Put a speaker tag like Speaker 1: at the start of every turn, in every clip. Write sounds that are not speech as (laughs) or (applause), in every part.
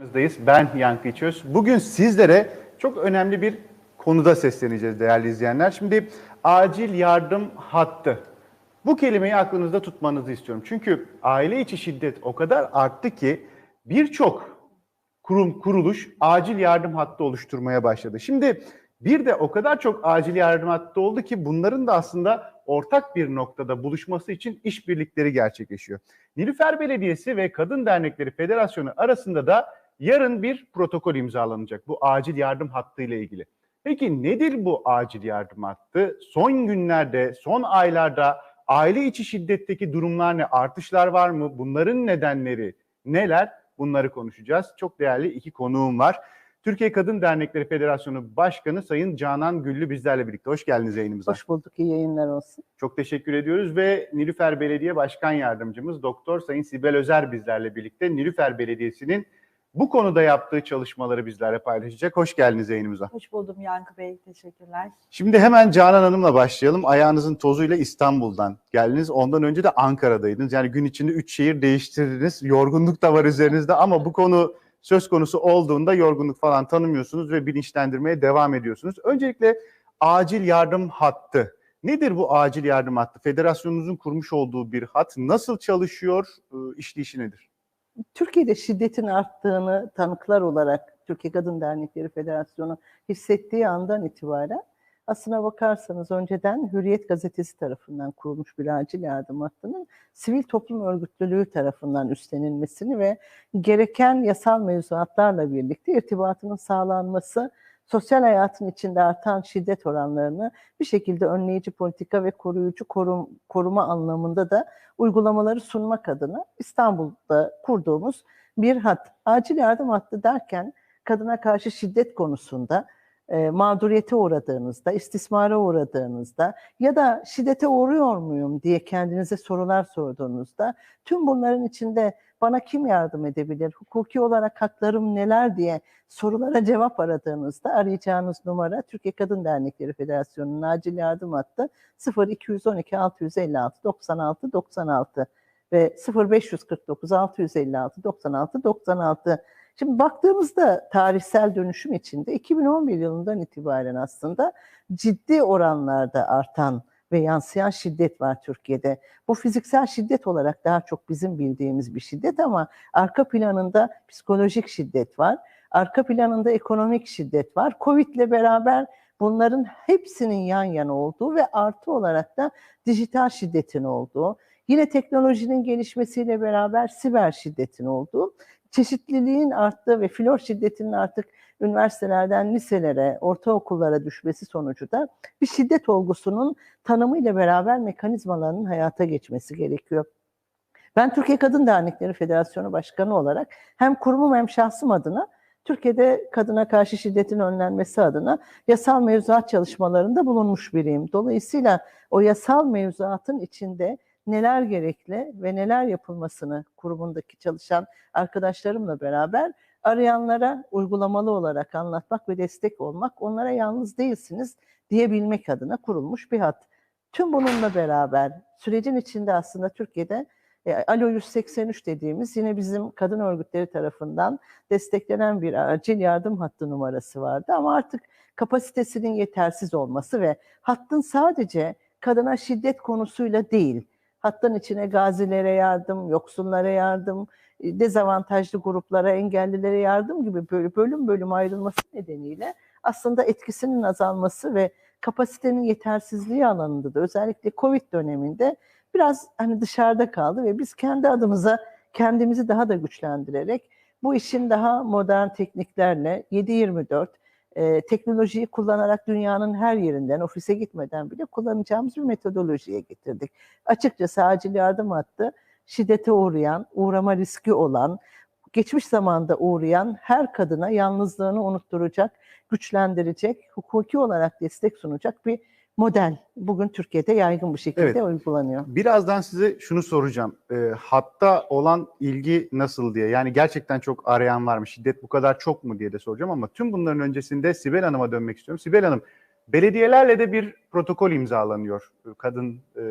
Speaker 1: Biz Ben Yankı İçöz. Bugün sizlere çok önemli bir konuda sesleneceğiz değerli izleyenler. Şimdi acil yardım hattı. Bu kelimeyi aklınızda tutmanızı istiyorum. Çünkü aile içi şiddet o kadar arttı ki birçok kurum, kuruluş acil yardım hattı oluşturmaya başladı. Şimdi bir de o kadar çok acil yardım hattı oldu ki bunların da aslında ortak bir noktada buluşması için işbirlikleri gerçekleşiyor. Nilüfer Belediyesi ve Kadın Dernekleri Federasyonu arasında da yarın bir protokol imzalanacak bu acil yardım hattı ile ilgili. Peki nedir bu acil yardım hattı? Son günlerde, son aylarda aile içi şiddetteki durumlar ne? Artışlar var mı? Bunların nedenleri neler? Bunları konuşacağız. Çok değerli iki konuğum var. Türkiye Kadın Dernekleri Federasyonu Başkanı Sayın Canan Güllü bizlerle birlikte. Hoş geldiniz yayınımıza.
Speaker 2: Hoş bulduk, iyi yayınlar olsun.
Speaker 1: Çok teşekkür ediyoruz ve Nilüfer Belediye Başkan Yardımcımız Doktor Sayın Sibel Özer bizlerle birlikte Nilüfer Belediyesi'nin bu konuda yaptığı çalışmaları bizlerle paylaşacak. Hoş geldiniz yayınımıza.
Speaker 3: Hoş buldum Yankı Bey, teşekkürler.
Speaker 1: Şimdi hemen Canan Hanım'la başlayalım. Ayağınızın tozuyla İstanbul'dan geldiniz. Ondan önce de Ankara'daydınız. Yani gün içinde üç şehir değiştirdiniz. Yorgunluk da var üzerinizde ama bu konu söz konusu olduğunda yorgunluk falan tanımıyorsunuz ve bilinçlendirmeye devam ediyorsunuz. Öncelikle acil yardım hattı. Nedir bu acil yardım hattı? Federasyonunuzun kurmuş olduğu bir hat. Nasıl çalışıyor? Ee, İşleyişi nedir?
Speaker 2: Türkiye'de şiddetin arttığını tanıklar olarak Türkiye Kadın Dernekleri Federasyonu hissettiği andan itibaren aslına bakarsanız önceden Hürriyet Gazetesi tarafından kurulmuş bir acil yardım hattının sivil toplum örgütlülüğü tarafından üstlenilmesini ve gereken yasal mevzuatlarla birlikte irtibatının sağlanması, sosyal hayatın içinde artan şiddet oranlarını bir şekilde önleyici politika ve koruyucu korum, koruma anlamında da uygulamaları sunmak adına İstanbul'da kurduğumuz bir hat. Acil yardım hattı derken kadına karşı şiddet konusunda e, mağduriyete uğradığınızda, istismara uğradığınızda ya da şiddete uğruyor muyum diye kendinize sorular sorduğunuzda tüm bunların içinde bana kim yardım edebilir, hukuki olarak haklarım neler diye sorulara (laughs) cevap aradığınızda arayacağınız numara Türkiye Kadın Dernekleri Federasyonu'nun acil yardım hattı 0212 656 96 96 ve 0549 656 96 96 Şimdi baktığımızda tarihsel dönüşüm içinde 2011 yılından itibaren aslında ciddi oranlarda artan ve yansıyan şiddet var Türkiye'de. Bu fiziksel şiddet olarak daha çok bizim bildiğimiz bir şiddet ama arka planında psikolojik şiddet var. Arka planında ekonomik şiddet var. Covid ile beraber bunların hepsinin yan yana olduğu ve artı olarak da dijital şiddetin olduğu, yine teknolojinin gelişmesiyle beraber siber şiddetin olduğu çeşitliliğin arttığı ve flor şiddetinin artık üniversitelerden liselere, ortaokullara düşmesi sonucu da bir şiddet olgusunun tanımıyla beraber mekanizmalarının hayata geçmesi gerekiyor. Ben Türkiye Kadın Dernekleri Federasyonu Başkanı olarak hem kurumum hem şahsım adına Türkiye'de kadına karşı şiddetin önlenmesi adına yasal mevzuat çalışmalarında bulunmuş biriyim. Dolayısıyla o yasal mevzuatın içinde neler gerekli ve neler yapılmasını kurumundaki çalışan arkadaşlarımla beraber arayanlara uygulamalı olarak anlatmak ve destek olmak, onlara yalnız değilsiniz diyebilmek adına kurulmuş bir hat. Tüm bununla beraber sürecin içinde aslında Türkiye'de e, Alo 183 dediğimiz yine bizim kadın örgütleri tarafından desteklenen bir acil yardım hattı numarası vardı ama artık kapasitesinin yetersiz olması ve hattın sadece kadına şiddet konusuyla değil, hattın içine gazilere yardım, yoksullara yardım, dezavantajlı gruplara, engellilere yardım gibi böyle bölüm bölüm ayrılması nedeniyle aslında etkisinin azalması ve kapasitenin yetersizliği alanında da özellikle Covid döneminde biraz hani dışarıda kaldı ve biz kendi adımıza kendimizi daha da güçlendirerek bu işin daha modern tekniklerle 7-24 e, teknolojiyi kullanarak dünyanın her yerinden ofise gitmeden bile kullanacağımız bir metodolojiye getirdik. Açıkçası acil yardım hattı şiddete uğrayan, uğrama riski olan, geçmiş zamanda uğrayan her kadına yalnızlığını unutturacak, güçlendirecek, hukuki olarak destek sunacak bir model. Bugün Türkiye'de yaygın bir şekilde
Speaker 1: Evet.
Speaker 2: uygulanıyor.
Speaker 1: Birazdan size şunu soracağım. E, hatta olan ilgi nasıl diye. Yani gerçekten çok arayan var mı? Şiddet bu kadar çok mu diye de soracağım ama tüm bunların öncesinde Sibel Hanım'a dönmek istiyorum. Sibel Hanım, belediyelerle de bir protokol imzalanıyor. e, Kadın e,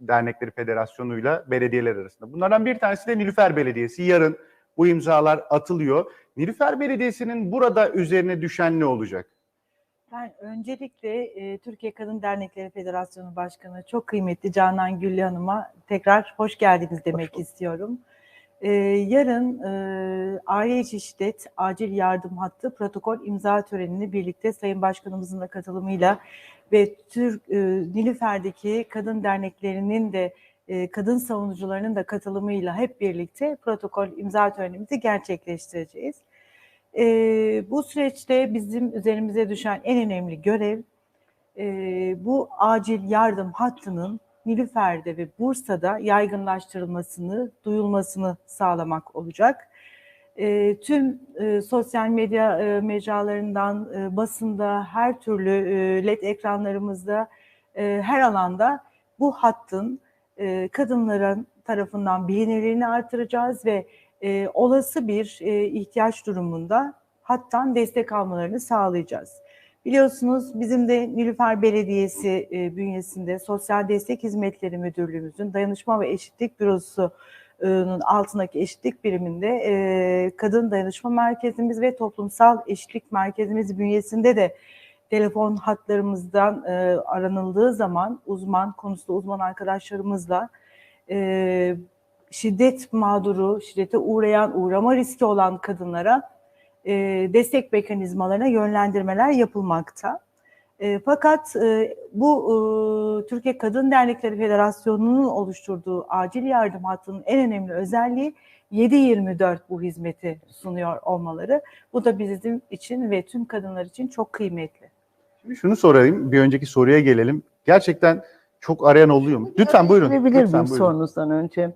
Speaker 1: Dernekleri Federasyonu'yla belediyeler arasında. Bunlardan bir tanesi de Nilüfer Belediyesi. Yarın bu imzalar atılıyor. Nilüfer Belediyesi'nin burada üzerine düşen ne olacak?
Speaker 3: Ben öncelikle e, Türkiye Kadın Dernekleri Federasyonu Başkanı çok kıymetli Canan Güllü Hanım'a tekrar hoş geldiniz demek
Speaker 2: bulduk.
Speaker 3: istiyorum. E, yarın e, aile içi şiddet acil yardım hattı protokol imza törenini birlikte Sayın Başkanımızın da katılımıyla ve Türk e, Nilüfer'deki kadın derneklerinin de e, kadın savunucularının da katılımıyla hep birlikte protokol imza törenimizi gerçekleştireceğiz. E, bu süreçte bizim üzerimize düşen en önemli görev e, bu acil yardım hattının Nilüfer'de ve Bursa'da yaygınlaştırılmasını, duyulmasını sağlamak olacak. E, tüm e, sosyal medya e, mecralarından, e, basında, her türlü e, led ekranlarımızda, e, her alanda bu hattın e, kadınların tarafından bilinirliğini artıracağız ve e, olası bir e, ihtiyaç durumunda hattan destek almalarını sağlayacağız. Biliyorsunuz bizim de Nilüfer Belediyesi e, bünyesinde Sosyal Destek Hizmetleri Müdürlüğümüzün Dayanışma ve Eşitlik Bürosu'nun altındaki eşitlik biriminde e, Kadın Dayanışma Merkezimiz ve Toplumsal Eşitlik Merkezimiz bünyesinde de telefon hatlarımızdan e, aranıldığı zaman uzman konusunda uzman arkadaşlarımızla e, şiddet mağduru, şiddete uğrayan, uğrama riski olan kadınlara e, destek mekanizmalarına yönlendirmeler yapılmakta. E, fakat e, bu e, Türkiye Kadın Dernekleri Federasyonu'nun oluşturduğu acil yardım hattının en önemli özelliği 7-24 bu hizmeti sunuyor olmaları. Bu da bizim için ve tüm kadınlar için çok kıymetli.
Speaker 1: Şimdi şunu sorayım, bir önceki soruya gelelim. Gerçekten çok arayan oluyor mu? Lütfen buyurun. Lütfen buyurun.
Speaker 2: sorunuzdan önce?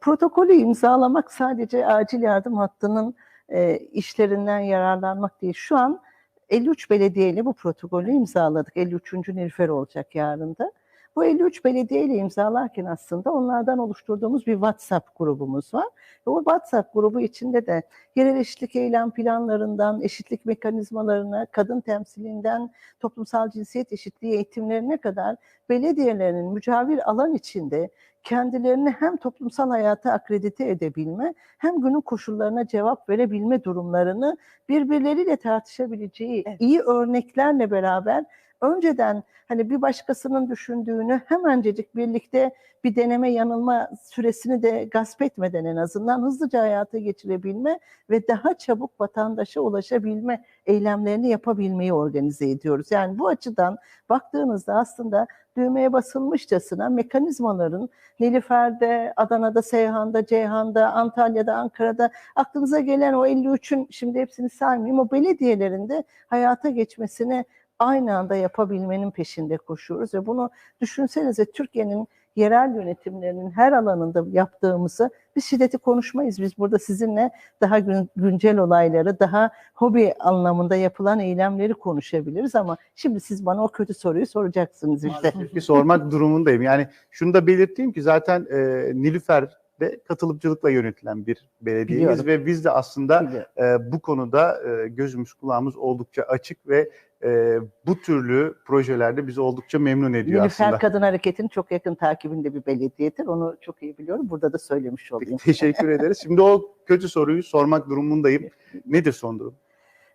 Speaker 2: Protokolü imzalamak sadece acil yardım hattının e, işlerinden yararlanmak değil. Şu an 53 belediyeyle bu protokolü imzaladık. 53. Nilüfer olacak yarın da. Bu 53 belediyeyle imzalarken aslında onlardan oluşturduğumuz bir WhatsApp grubumuz var. Ve o WhatsApp grubu içinde de yerel eşitlik eylem planlarından, eşitlik mekanizmalarına, kadın temsilinden, toplumsal cinsiyet eşitliği eğitimlerine kadar belediyelerinin mücavir alan içinde kendilerini hem toplumsal hayata akredite edebilme hem günün koşullarına cevap verebilme durumlarını birbirleriyle tartışabileceği
Speaker 3: Evet.
Speaker 2: iyi örneklerle beraber önceden hani bir başkasının düşündüğünü hemencecik birlikte bir deneme yanılma süresini de gasp etmeden en azından hızlıca hayata geçirebilme ve daha çabuk vatandaşa ulaşabilme eylemlerini yapabilmeyi organize ediyoruz. Yani bu açıdan baktığınızda aslında düğmeye basılmışçasına mekanizmaların Nilüfer'de, Adana'da, Seyhan'da, Ceyhan'da, Antalya'da, Ankara'da aklınıza gelen o 53'ün şimdi hepsini saymayayım o belediyelerinde hayata geçmesini aynı anda yapabilmenin peşinde koşuyoruz ve bunu düşünsenize Türkiye'nin yerel yönetimlerinin her alanında yaptığımızı biz şiddeti konuşmayız. Biz burada sizinle daha gün- güncel olayları, daha hobi anlamında yapılan eylemleri konuşabiliriz ama şimdi siz bana o kötü soruyu soracaksınız işte.
Speaker 1: Maalesef sormak (laughs) durumundayım. Yani şunu da belirteyim ki zaten e, Nilüfer'de katılımcılıkla yönetilen bir belediyeyiz
Speaker 2: Biliyorum.
Speaker 1: ve biz de aslında
Speaker 2: Biliyorum.
Speaker 1: e, bu konuda e, gözümüz kulağımız oldukça açık ve e, bu türlü projelerde bizi oldukça memnun ediyor
Speaker 2: Nilüfer
Speaker 1: aslında.
Speaker 2: Kadın Hareketi'nin çok yakın takibinde bir belediyedir. Onu çok iyi biliyorum. Burada da söylemiş olayım.
Speaker 1: Teşekkür (laughs) ederiz. Şimdi o kötü soruyu sormak durumundayım. Nedir son durum?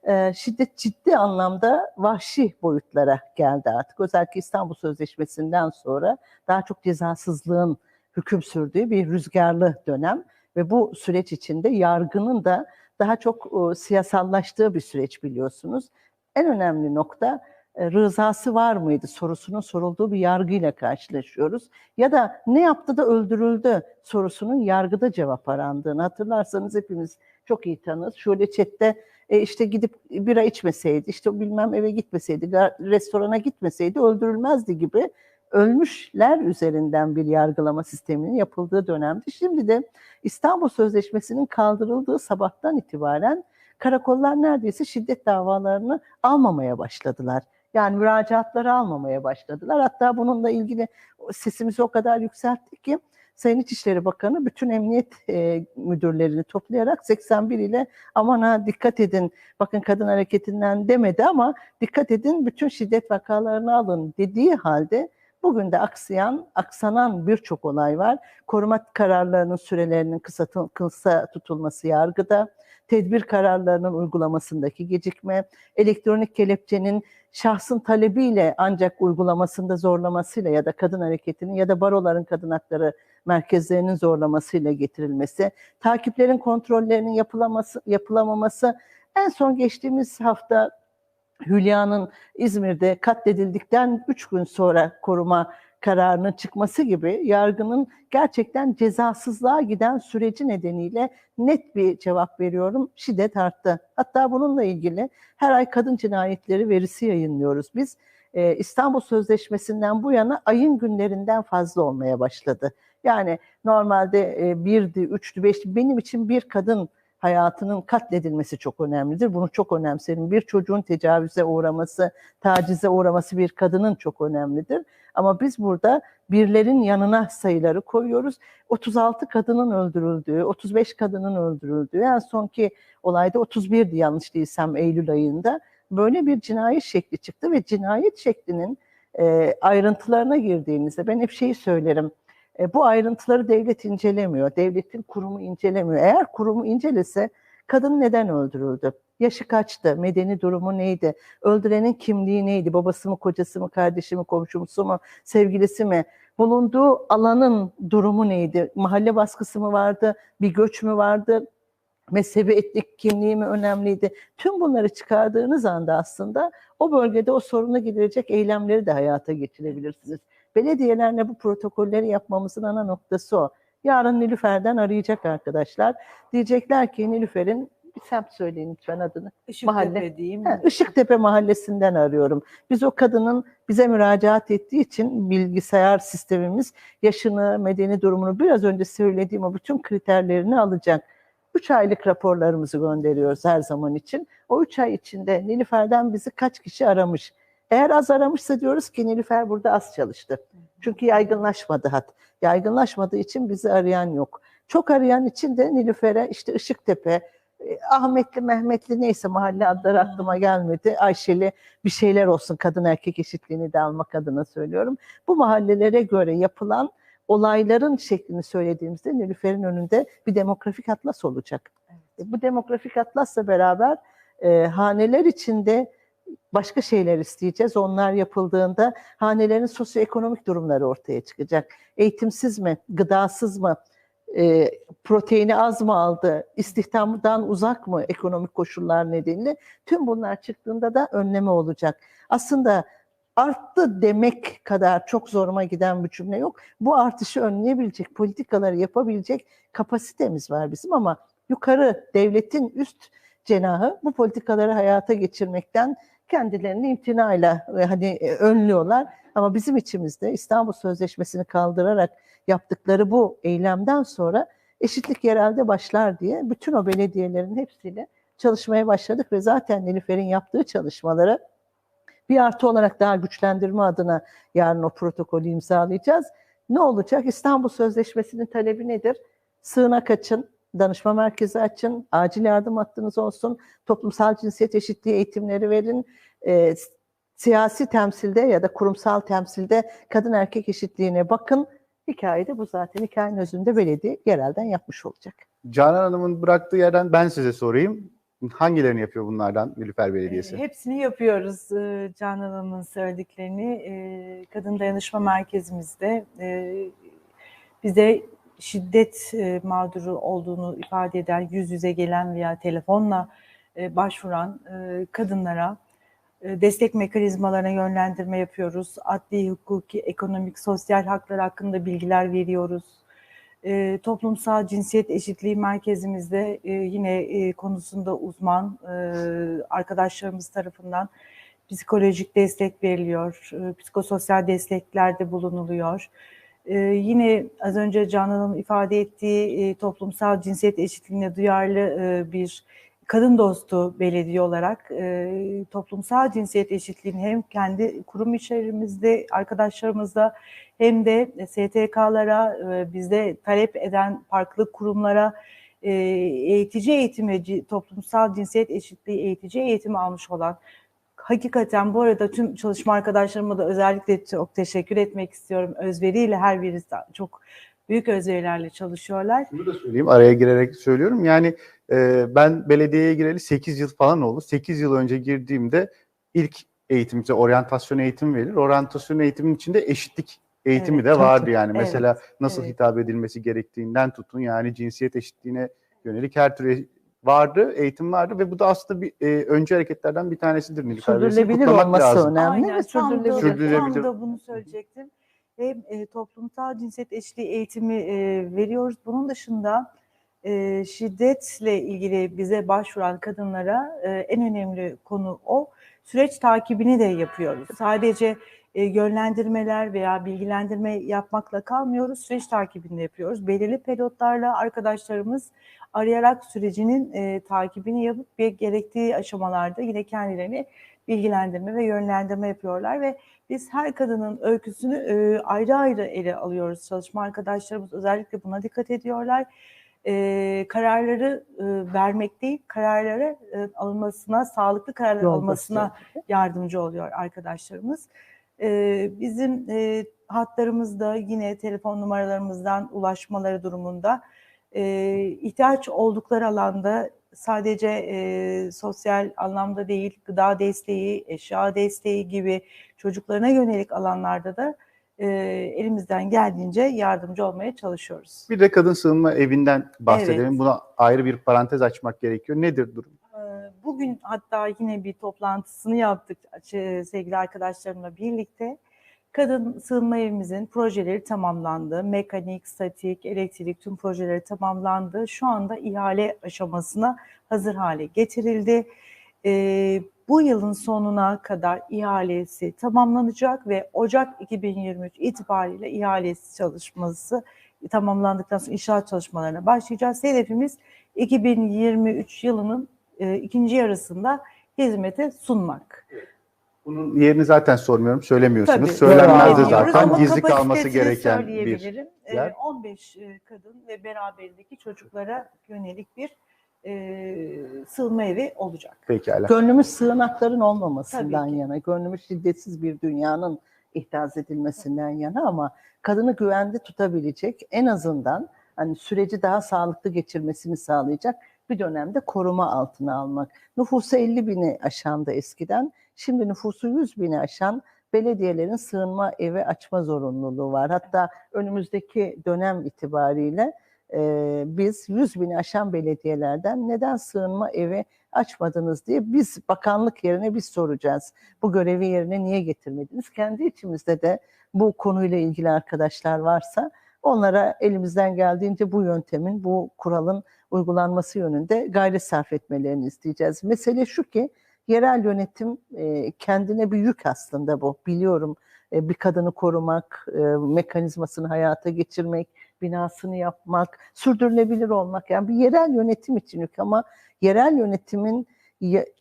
Speaker 2: Ee, şiddet ciddi anlamda vahşi boyutlara geldi artık. Özellikle İstanbul Sözleşmesi'nden sonra daha çok cezasızlığın hüküm sürdüğü bir rüzgarlı dönem ve bu süreç içinde yargının da daha çok e, siyasallaştığı bir süreç biliyorsunuz. En önemli nokta e, rızası var mıydı sorusunun sorulduğu bir yargıyla karşılaşıyoruz. Ya da ne yaptı da öldürüldü sorusunun yargıda cevap arandığını hatırlarsanız hepimiz çok iyi tanırız. Şöyle chatte e, işte gidip bira içmeseydi, işte bilmem eve gitmeseydi, restorana gitmeseydi öldürülmezdi gibi ölmüşler üzerinden bir yargılama sisteminin yapıldığı dönemdi. Şimdi de İstanbul Sözleşmesi'nin kaldırıldığı sabahtan itibaren karakollar neredeyse şiddet davalarını almamaya başladılar. Yani müracaatları almamaya başladılar. Hatta bununla ilgili sesimizi o kadar yükselttik ki Sayın İçişleri Bakanı bütün emniyet e, müdürlerini toplayarak 81 ile aman ha dikkat edin bakın kadın hareketinden demedi ama dikkat edin bütün şiddet vakalarını alın dediği halde Bugün de aksayan, aksanan birçok olay var. Koruma kararlarının sürelerinin kısa, kısa tutulması yargıda, tedbir kararlarının uygulamasındaki gecikme, elektronik kelepçenin şahsın talebiyle ancak uygulamasında zorlamasıyla ya da kadın hareketinin ya da baroların kadın hakları merkezlerinin zorlamasıyla getirilmesi, takiplerin kontrollerinin yapılaması, yapılamaması, en son geçtiğimiz hafta Hülya'nın İzmir'de katledildikten 3 gün sonra koruma kararının çıkması gibi yargının gerçekten cezasızlığa giden süreci nedeniyle net bir cevap veriyorum. Şiddet arttı. Hatta bununla ilgili her ay kadın cinayetleri verisi yayınlıyoruz biz. Ee, İstanbul Sözleşmesi'nden bu yana ayın günlerinden fazla olmaya başladı. Yani normalde e, birdi, üçtü, beşti. Benim için bir kadın hayatının katledilmesi çok önemlidir. Bunu çok önemserim. Bir çocuğun tecavüze uğraması, tacize uğraması bir kadının çok önemlidir. Ama biz burada birlerin yanına sayıları koyuyoruz. 36 kadının öldürüldüğü, 35 kadının öldürüldüğü, en sonki olayda 31'di yanlış değilsem Eylül ayında. Böyle bir cinayet şekli çıktı ve cinayet şeklinin e, ayrıntılarına girdiğinizde ben hep şeyi söylerim. E, bu ayrıntıları devlet incelemiyor. Devletin kurumu incelemiyor. Eğer kurumu incelese kadın neden öldürüldü? Yaşı kaçtı? Medeni durumu neydi? Öldürenin kimliği neydi? Babası mı, kocası mı, kardeşi mi, komşusu mu, sevgilisi mi? Bulunduğu alanın durumu neydi? Mahalle baskısı mı vardı? Bir göç mü vardı? Mezhebi, etnik kimliği mi önemliydi? Tüm bunları çıkardığınız anda aslında o bölgede o sorunu giderecek eylemleri de hayata geçirebilirsiniz. Belediyelerle bu protokolleri yapmamızın ana noktası o. Yarın Nilüfer'den arayacak arkadaşlar. Diyecekler ki Nilüfer'in bir semt söyleyin lütfen adını.
Speaker 3: Işıktepe
Speaker 2: Mahalle.
Speaker 3: diyeyim.
Speaker 2: Ha, Işıktepe Mahallesi'nden arıyorum. Biz o kadının bize müracaat ettiği için bilgisayar sistemimiz yaşını, medeni durumunu biraz önce söylediğim o bütün kriterlerini alacak. 3 aylık raporlarımızı gönderiyoruz her zaman için. O 3 ay içinde Nilüfer'den bizi kaç kişi aramış? Eğer az aramışsa diyoruz ki Nilüfer burada az çalıştı. Çünkü yaygınlaşmadı hat. Yaygınlaşmadığı için bizi arayan yok. Çok arayan için de Nilüfer'e işte Işıktepe, e, Ahmetli, Mehmetli neyse mahalle adları aklıma gelmedi. Ayşeli bir şeyler olsun kadın erkek eşitliğini de almak adına söylüyorum. Bu mahallelere göre yapılan olayların şeklini söylediğimizde Nilüfer'in önünde bir demografik atlas olacak. E, Bu demografik atlasla beraber e, haneler içinde başka şeyler isteyeceğiz. Onlar yapıldığında hanelerin sosyoekonomik durumları ortaya çıkacak. Eğitimsiz mi, gıdasız mı, e, proteini az mı aldı, istihdamdan uzak mı ekonomik koşullar nedeniyle tüm bunlar çıktığında da önleme olacak. Aslında arttı demek kadar çok zoruma giden bir cümle yok. Bu artışı önleyebilecek, politikaları yapabilecek kapasitemiz var bizim ama yukarı devletin üst cenahı bu politikaları hayata geçirmekten kendilerini imtinayla ve hani e, önlüyorlar. Ama bizim içimizde İstanbul Sözleşmesi'ni kaldırarak yaptıkları bu eylemden sonra eşitlik yerelde başlar diye bütün o belediyelerin hepsiyle çalışmaya başladık ve zaten Nilüfer'in yaptığı çalışmaları bir artı olarak daha güçlendirme adına yarın o protokolü imzalayacağız. Ne olacak? İstanbul Sözleşmesi'nin talebi nedir? Sığınak açın, danışma merkezi açın, acil yardım hattınız olsun, toplumsal cinsiyet eşitliği eğitimleri verin, e, siyasi temsilde ya da kurumsal temsilde kadın erkek eşitliğine bakın. Hikayede bu zaten hikayenin özünde belediye yerelden yapmış olacak.
Speaker 1: Canan Hanım'ın bıraktığı yerden ben size sorayım. Hangilerini yapıyor bunlardan Nilüfer Belediyesi?
Speaker 3: E, Hepsini yapıyoruz e, Canan Hanım'ın söylediklerini. E, Kadın Dayanışma Merkezimizde e, bize şiddet e, mağduru olduğunu ifade eden, yüz yüze gelen veya telefonla e, başvuran e, kadınlara e, destek mekanizmalarına yönlendirme yapıyoruz. Adli, hukuki, ekonomik, sosyal haklar hakkında bilgiler veriyoruz. E, toplumsal cinsiyet eşitliği merkezimizde e, yine e, konusunda uzman e, arkadaşlarımız tarafından psikolojik destek veriliyor, e, psikososyal desteklerde bulunuluyor. E, yine az önce Canan Hanım ifade ettiği e, toplumsal cinsiyet eşitliğine duyarlı e, bir kadın dostu belediye olarak e, toplumsal cinsiyet eşitliğini hem kendi kurum içerimizde arkadaşlarımızla hem de STK'lara, e, bizde talep eden farklı kurumlara e, eğitici eğitim ve ci- toplumsal cinsiyet eşitliği eğitici eğitimi almış olan Hakikaten bu arada tüm çalışma arkadaşlarıma da özellikle çok teşekkür etmek istiyorum. Özveriyle her birisi çok büyük özverilerle çalışıyorlar.
Speaker 1: Şunu da söyleyeyim araya girerek söylüyorum. Yani e, ben belediyeye gireli 8 yıl falan oldu. 8 yıl önce girdiğimde ilk eğitimimize oryantasyon eğitimi verilir. Oryantasyon eğitimin içinde eşitlik eğitimi
Speaker 3: Evet,
Speaker 1: de vardı yani.
Speaker 3: Evet,
Speaker 1: Mesela nasıl
Speaker 3: evet.
Speaker 1: hitap edilmesi gerektiğinden tutun yani cinsiyet eşitliğine yönelik her türlü vardı, eğitim vardı ve bu da aslında bir e, öncü hareketlerden bir tanesidir Nilüfer
Speaker 2: Sürdürülebilir olması
Speaker 1: lazım.
Speaker 2: önemli
Speaker 3: Aynen,
Speaker 2: ve sürdürülebilir.
Speaker 1: Sürdürülebilir.
Speaker 3: tam da bunu söyleyecektim. Hem e, toplumsal cinsiyet eşitliği eğitimi e, veriyoruz. Bunun dışında e, şiddetle ilgili bize başvuran kadınlara e, en önemli konu o. Süreç takibini de yapıyoruz. Sadece e, yönlendirmeler veya bilgilendirme yapmakla kalmıyoruz. Süreç takibini de yapıyoruz. Belirli periyotlarla arkadaşlarımız arayarak sürecinin e, takibini yapıp bir gerektiği aşamalarda yine kendilerini bilgilendirme ve yönlendirme yapıyorlar ve biz her kadının öyküsünü e, ayrı ayrı ele alıyoruz. Çalışma arkadaşlarımız özellikle buna dikkat ediyorlar. E, kararları e, vermek değil, kararları e, alınmasına, sağlıklı kararlar alınmasına yardımcı oluyor arkadaşlarımız. E, bizim e, hatlarımızda yine telefon numaralarımızdan ulaşmaları durumunda e, ihtiyaç oldukları alanda sadece e, sosyal anlamda değil, gıda desteği, eşya desteği gibi çocuklarına yönelik alanlarda da e, elimizden geldiğince yardımcı olmaya çalışıyoruz.
Speaker 1: Bir de kadın sığınma evinden bahsedelim.
Speaker 3: Evet.
Speaker 1: Buna ayrı bir parantez açmak gerekiyor. Nedir durum?
Speaker 3: Bugün hatta yine bir toplantısını yaptık e, sevgili arkadaşlarımla birlikte. Kadın sığınma evimizin projeleri tamamlandı. Mekanik, statik, elektrik tüm projeleri tamamlandı. Şu anda ihale aşamasına hazır hale getirildi. Ee, bu yılın sonuna kadar ihalesi tamamlanacak ve Ocak 2023 itibariyle ihalesi çalışması tamamlandıktan sonra inşaat çalışmalarına başlayacağız. Hedefimiz 2023 yılının e, ikinci yarısında hizmete sunmak.
Speaker 1: Bunun yerini zaten sormuyorum. Söylemiyorsunuz.
Speaker 3: Tabii,
Speaker 1: Söylenmez de zaten gizli kalması gereken bir.
Speaker 3: Ee,
Speaker 1: yer.
Speaker 3: 15 e, kadın ve beraberindeki çocuklara yönelik bir e, sığınma evi olacak.
Speaker 1: Pekala.
Speaker 2: Gönlümüz sığınakların olmamasından yana, gönlümüz şiddetsiz bir dünyanın ihdas edilmesinden yana ama kadını güvende tutabilecek en azından hani süreci daha sağlıklı geçirmesini sağlayacak bir dönemde koruma altına almak. Nüfusu 50 bini aşandı eskiden. Şimdi nüfusu 100 bini aşan belediyelerin sığınma evi açma zorunluluğu var. Hatta önümüzdeki dönem itibariyle e, biz 100 bini aşan belediyelerden neden sığınma evi açmadınız diye biz bakanlık yerine biz soracağız. Bu görevi yerine niye getirmediniz? Kendi içimizde de bu konuyla ilgili arkadaşlar varsa onlara elimizden geldiğince bu yöntemin, bu kuralın uygulanması yönünde gayret sarf etmelerini isteyeceğiz. Mesele şu ki yerel yönetim e, kendine bir yük aslında bu. Biliyorum e, bir kadını korumak, e, mekanizmasını hayata geçirmek, binasını yapmak, sürdürülebilir olmak. Yani bir yerel yönetim için yük ama yerel yönetimin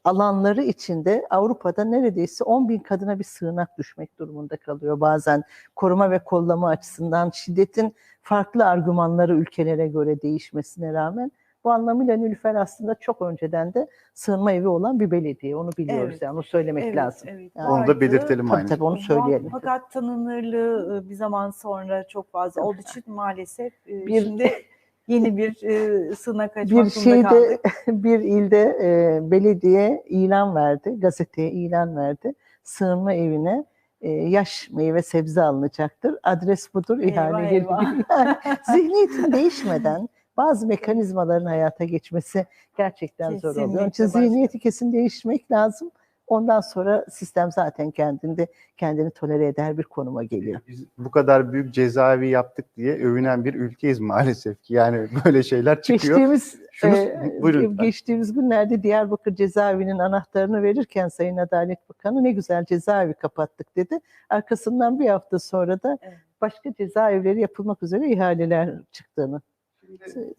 Speaker 2: alanları içinde Avrupa'da neredeyse 10 bin kadına bir sığınak düşmek durumunda kalıyor bazen. Koruma ve kollama açısından şiddetin farklı argümanları ülkelere göre değişmesine rağmen bu anlamıyla Nilüfer aslında çok önceden de sığınma evi olan bir belediye. Onu biliyoruz
Speaker 3: Evet.
Speaker 2: yani onu söylemek
Speaker 3: Evet,
Speaker 2: lazım.
Speaker 3: evet,
Speaker 2: Yani
Speaker 1: Onu da belirtelim
Speaker 2: Tabii
Speaker 1: aynı.
Speaker 2: tabii onu söyleyelim.
Speaker 3: Fakat tanınırlığı e, bir zaman sonra çok fazla olduğu için maalesef e,
Speaker 2: Bir-
Speaker 3: şimdi (laughs) yeni bir e, sığınak açmak
Speaker 2: bir şeyde
Speaker 3: kaldık. (laughs)
Speaker 2: bir ilde e, belediye ilan verdi, gazeteye ilan verdi. Sığınma evine e, yaş meyve sebze alınacaktır. Adres budur,
Speaker 3: Eyvah,
Speaker 2: ihale
Speaker 3: eyvah. (laughs)
Speaker 2: Yani zihniyetin değişmeden bazı mekanizmaların hayata geçmesi gerçekten zor oluyor. Onun için
Speaker 3: Kesinlikle
Speaker 2: zihniyeti kesin değişmek lazım. Ondan sonra sistem zaten kendinde kendini tolere eder bir konuma geliyor.
Speaker 1: Biz bu kadar büyük cezaevi yaptık diye övünen bir ülkeyiz maalesef ki. Yani (laughs) böyle şeyler çıkıyor.
Speaker 2: Geçtiğimiz
Speaker 1: Şunu-
Speaker 2: e,
Speaker 1: buyurun
Speaker 2: geçtiğimiz günlerde Diyarbakır cezaevinin anahtarını verirken Sayın Adalet Bakanı ne güzel cezaevi kapattık dedi. Arkasından bir hafta sonra da başka cezaevleri yapılmak üzere ihaleler çıktığını.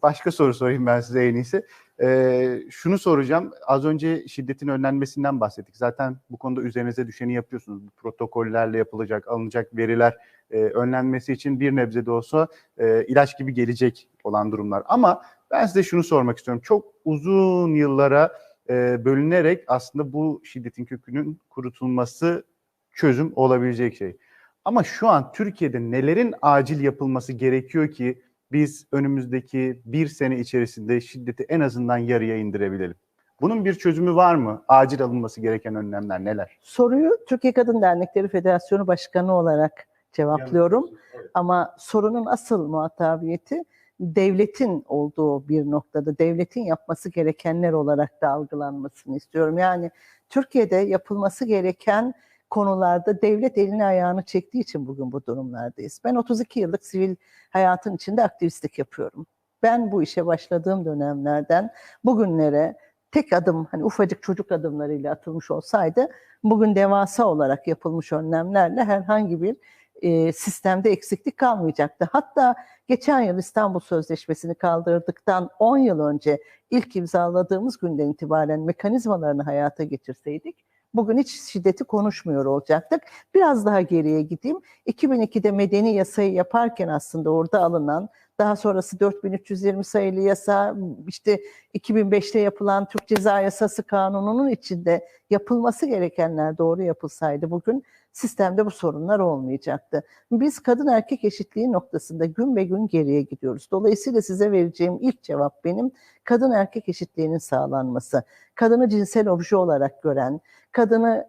Speaker 1: Başka soru sorayım ben size en iyisi. Ee, şunu soracağım. Az önce şiddetin önlenmesinden bahsettik. Zaten bu konuda üzerinize düşeni yapıyorsunuz. Bu protokollerle yapılacak, alınacak veriler e, önlenmesi için bir nebze de olsa e, ilaç gibi gelecek olan durumlar. Ama ben size şunu sormak istiyorum. Çok uzun yıllara e, bölünerek aslında bu şiddetin kökünün kurutulması çözüm olabilecek şey. Ama şu an Türkiye'de nelerin acil yapılması gerekiyor ki biz önümüzdeki bir sene içerisinde şiddeti en azından yarıya indirebilelim? Bunun bir çözümü var mı? Acil alınması gereken önlemler neler?
Speaker 2: Soruyu Türkiye Kadın Dernekleri Federasyonu Başkanı olarak cevaplıyorum. Ama sorunun asıl muhatabiyeti devletin olduğu bir noktada, devletin yapması gerekenler olarak da algılanmasını istiyorum. Yani Türkiye'de yapılması gereken konularda devlet elini ayağını çektiği için bugün bu durumlardayız. Ben 32 yıllık sivil hayatın içinde aktivistlik yapıyorum. Ben bu işe başladığım dönemlerden bugünlere tek adım, hani ufacık çocuk adımlarıyla atılmış olsaydı bugün devasa olarak yapılmış önlemlerle herhangi bir e, sistemde eksiklik kalmayacaktı. Hatta geçen yıl İstanbul Sözleşmesi'ni kaldırdıktan 10 yıl önce ilk imzaladığımız günden itibaren mekanizmalarını hayata geçirseydik bugün hiç şiddeti konuşmuyor olacaktık. Biraz daha geriye gideyim. 2002'de medeni yasayı yaparken aslında orada alınan daha sonrası 4320 sayılı yasa, işte 2005'te yapılan Türk Ceza Yasası kanununun içinde yapılması gerekenler doğru yapılsaydı bugün sistemde bu sorunlar olmayacaktı. Biz kadın erkek eşitliği noktasında gün be gün geriye gidiyoruz. Dolayısıyla size vereceğim ilk cevap benim kadın erkek eşitliğinin sağlanması. Kadını cinsel obje olarak gören, kadını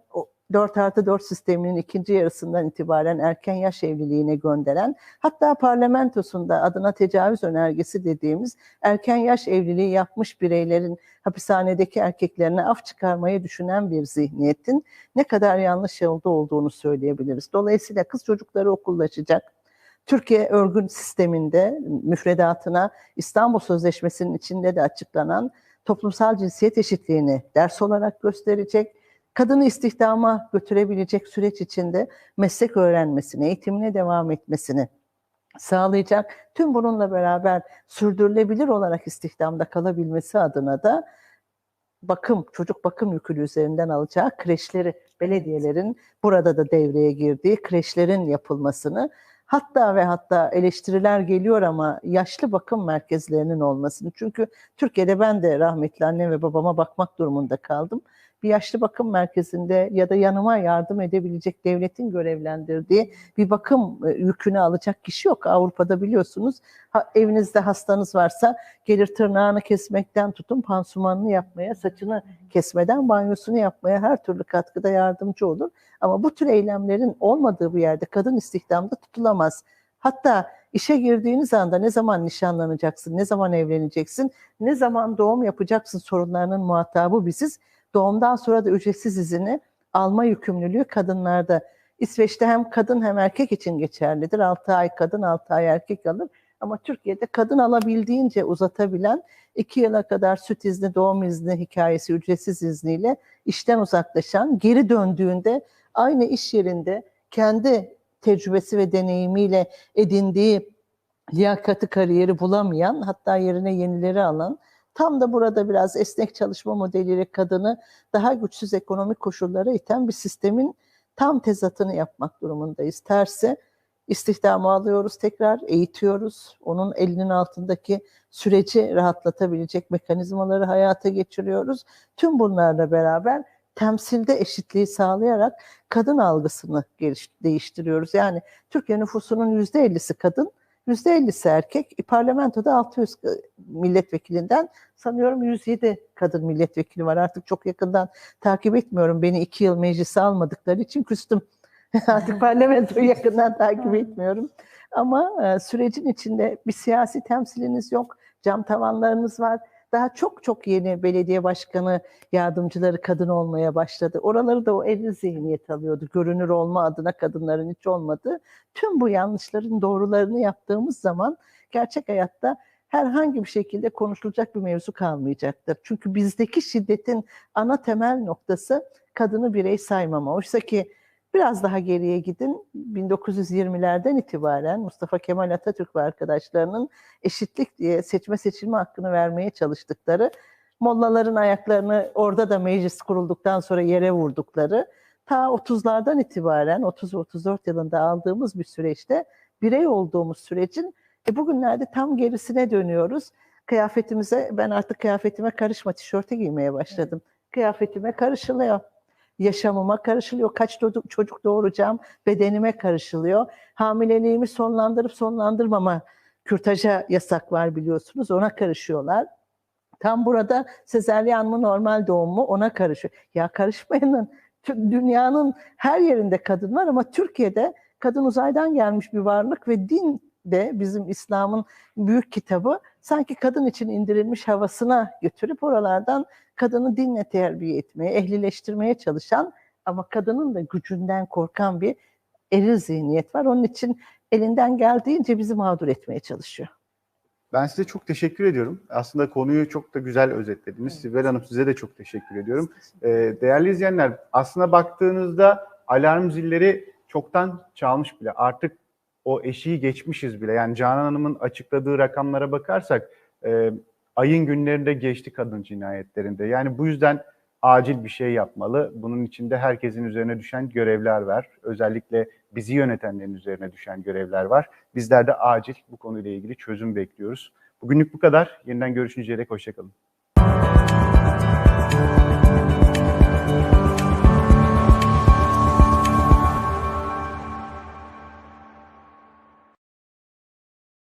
Speaker 2: 4 artı 4 sisteminin ikinci yarısından itibaren erken yaş evliliğine gönderen, hatta parlamentosunda adına tecavüz önergesi dediğimiz erken yaş evliliği yapmış bireylerin hapishanedeki erkeklerine af çıkarmayı düşünen bir zihniyetin ne kadar yanlış yolda olduğunu söyleyebiliriz. Dolayısıyla kız çocukları okullaşacak. Türkiye örgün sisteminde müfredatına İstanbul Sözleşmesi'nin içinde de açıklanan toplumsal cinsiyet eşitliğini ders olarak gösterecek kadını istihdama götürebilecek süreç içinde meslek öğrenmesini, eğitimine devam etmesini sağlayacak. Tüm bununla beraber sürdürülebilir olarak istihdamda kalabilmesi adına da bakım, çocuk bakım yükünü üzerinden alacağı kreşleri, belediyelerin burada da devreye girdiği kreşlerin yapılmasını hatta ve hatta eleştiriler geliyor ama yaşlı bakım merkezlerinin olmasını. Çünkü Türkiye'de ben de rahmetli annem ve babama bakmak durumunda kaldım bir yaşlı bakım merkezinde ya da yanıma yardım edebilecek devletin görevlendirdiği bir bakım e, yükünü alacak kişi yok. Avrupa'da biliyorsunuz ha, evinizde hastanız varsa gelir tırnağını kesmekten tutun pansumanını yapmaya, saçını kesmeden banyosunu yapmaya her türlü katkıda yardımcı olur. Ama bu tür eylemlerin olmadığı bir yerde kadın istihdamda tutulamaz. Hatta işe girdiğiniz anda ne zaman nişanlanacaksın, ne zaman evleneceksin, ne zaman doğum yapacaksın sorunlarının muhatabı biziz doğumdan sonra da ücretsiz izini alma yükümlülüğü kadınlarda. İsveç'te hem kadın hem erkek için geçerlidir. 6 ay kadın 6 ay erkek alır. Ama Türkiye'de kadın alabildiğince uzatabilen 2 yıla kadar süt izni, doğum izni hikayesi ücretsiz izniyle işten uzaklaşan, geri döndüğünde aynı iş yerinde kendi tecrübesi ve deneyimiyle edindiği liyakati kariyeri bulamayan, hatta yerine yenileri alan Tam da burada biraz esnek çalışma modeliyle kadını daha güçsüz ekonomik koşullara iten bir sistemin tam tezatını yapmak durumundayız. Tersi istihdamı alıyoruz tekrar, eğitiyoruz. Onun elinin altındaki süreci rahatlatabilecek mekanizmaları hayata geçiriyoruz. Tüm bunlarla beraber temsilde eşitliği sağlayarak kadın algısını değiştiriyoruz. Yani Türkiye nüfusunun %50'si kadın, %50'si erkek. Parlamentoda 600 milletvekilinden sanıyorum 107 kadın milletvekili var. Artık çok yakından takip etmiyorum. Beni iki yıl meclise almadıkları için küstüm. (laughs) Artık (laughs) parlamentoyu yakından takip etmiyorum. Ama e, sürecin içinde bir siyasi temsiliniz yok. Cam tavanlarınız var daha çok çok yeni belediye başkanı yardımcıları kadın olmaya başladı. Oraları da o evli zihniyet alıyordu. Görünür olma adına kadınların hiç olmadı. Tüm bu yanlışların doğrularını yaptığımız zaman gerçek hayatta herhangi bir şekilde konuşulacak bir mevzu kalmayacaktır. Çünkü bizdeki şiddetin ana temel noktası kadını birey saymama. Oysa ki Biraz daha geriye gidin. 1920'lerden itibaren Mustafa Kemal Atatürk ve arkadaşlarının eşitlik diye seçme seçilme hakkını vermeye çalıştıkları, mollaların ayaklarını orada da meclis kurulduktan sonra yere vurdukları, ta 30'lardan itibaren 30-34 yılında aldığımız bir süreçte birey olduğumuz sürecin e bugünlerde tam gerisine dönüyoruz. Kıyafetimize, ben artık kıyafetime karışma tişörtü giymeye başladım. Kıyafetime karışılıyor. Yaşamıma karışılıyor. Kaç çocuk, doğuracağım bedenime karışılıyor. Hamileliğimi sonlandırıp sonlandırmama kürtaja yasak var biliyorsunuz. Ona karışıyorlar. Tam burada sezeryan mı normal doğum mu ona karışıyor. Ya karışmayın. Dünyanın her yerinde kadın var ama Türkiye'de kadın uzaydan gelmiş bir varlık ve din de bizim İslam'ın büyük kitabı sanki kadın için indirilmiş havasına götürüp oralardan kadını dinle terbiye etmeye, ehlileştirmeye çalışan ama kadının da gücünden korkan bir eril zihniyet var. Onun için elinden geldiğince bizi mağdur etmeye çalışıyor.
Speaker 1: Ben size çok teşekkür ediyorum. Aslında konuyu çok da güzel özetlediniz. Sibel Hanım size de çok teşekkür ediyorum. Ee, değerli izleyenler aslında baktığınızda alarm zilleri çoktan çalmış bile. Artık o eşiği geçmişiz bile. Yani Canan Hanım'ın açıkladığı rakamlara bakarsak e, ayın günlerinde geçti kadın cinayetlerinde. Yani bu yüzden acil bir şey yapmalı. Bunun içinde herkesin üzerine düşen görevler var. Özellikle bizi yönetenlerin üzerine düşen görevler var. Bizler de acil bu konuyla ilgili çözüm bekliyoruz. Bugünlük bu kadar. Yeniden görüşünceye dek hoşçakalın.